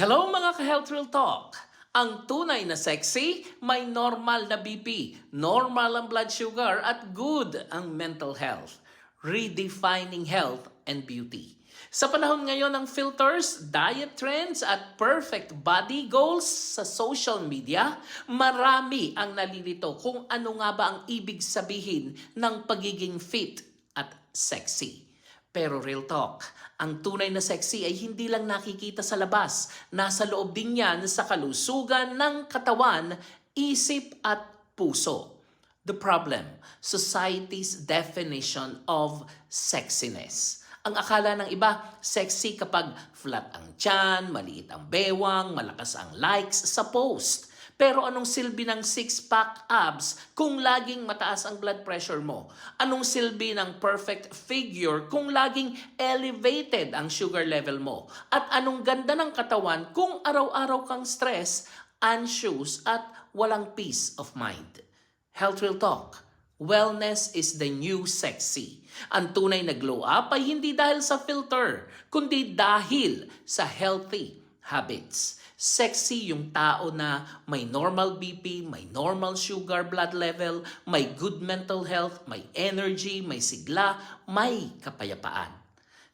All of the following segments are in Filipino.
Hello mga ka-Health Real Talk! Ang tunay na sexy, may normal na BP, normal ang blood sugar at good ang mental health. Redefining health and beauty. Sa panahon ngayon ng filters, diet trends at perfect body goals sa social media, marami ang nalilito kung ano nga ba ang ibig sabihin ng pagiging fit at sexy. Pero real talk, ang tunay na sexy ay hindi lang nakikita sa labas. Nasa loob din yan sa kalusugan ng katawan, isip at puso. The problem, society's definition of sexiness. Ang akala ng iba, sexy kapag flat ang tiyan, maliit ang bewang, malakas ang likes sa post. Pero anong silbi ng six-pack abs kung laging mataas ang blood pressure mo? Anong silbi ng perfect figure kung laging elevated ang sugar level mo? At anong ganda ng katawan kung araw-araw kang stress, anxious, at walang peace of mind? Health Real Talk. Wellness is the new sexy. Ang tunay na glow up ay hindi dahil sa filter, kundi dahil sa healthy habits. Sexy yung tao na may normal BP, may normal sugar blood level, may good mental health, may energy, may sigla, may kapayapaan.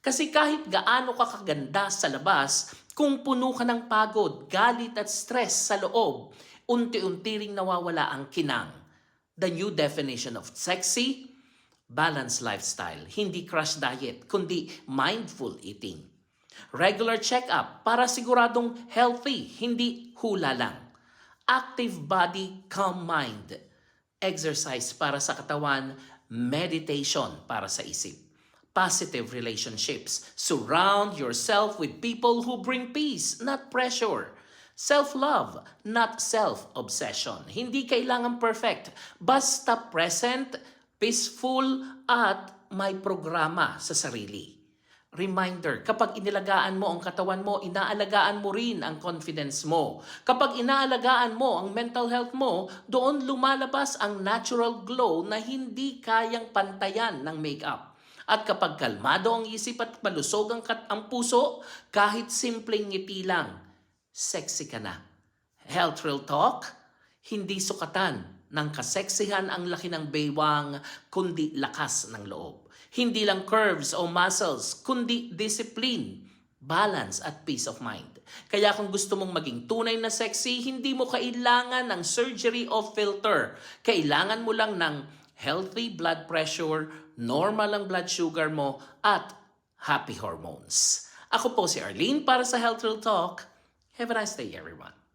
Kasi kahit gaano ka kaganda sa labas, kung puno ka ng pagod, galit at stress sa loob, unti-unti ring nawawala ang kinang. The new definition of sexy, balanced lifestyle, hindi crash diet, kundi mindful eating. Regular check-up para siguradong healthy, hindi hula lang. Active body, calm mind. Exercise para sa katawan, meditation para sa isip. Positive relationships. Surround yourself with people who bring peace, not pressure. Self-love, not self-obsession. Hindi kailangan perfect. Basta present, peaceful, at may programa sa sarili. Reminder, kapag inilagaan mo ang katawan mo, inaalagaan mo rin ang confidence mo. Kapag inaalagaan mo ang mental health mo, doon lumalabas ang natural glow na hindi kayang pantayan ng makeup. At kapag kalmado ang isip at malusog ang, kat- ang puso, kahit simpleng ngiti lang, sexy ka na. Health Real Talk, hindi sukatan ng kaseksihan ang laki ng baywang, kundi lakas ng loob. Hindi lang curves o muscles, kundi discipline, balance at peace of mind. Kaya kung gusto mong maging tunay na sexy, hindi mo kailangan ng surgery o filter. Kailangan mo lang ng healthy blood pressure, normal ang blood sugar mo, at happy hormones. Ako po si Arlene para sa Health Real Talk. Have a nice day, everyone.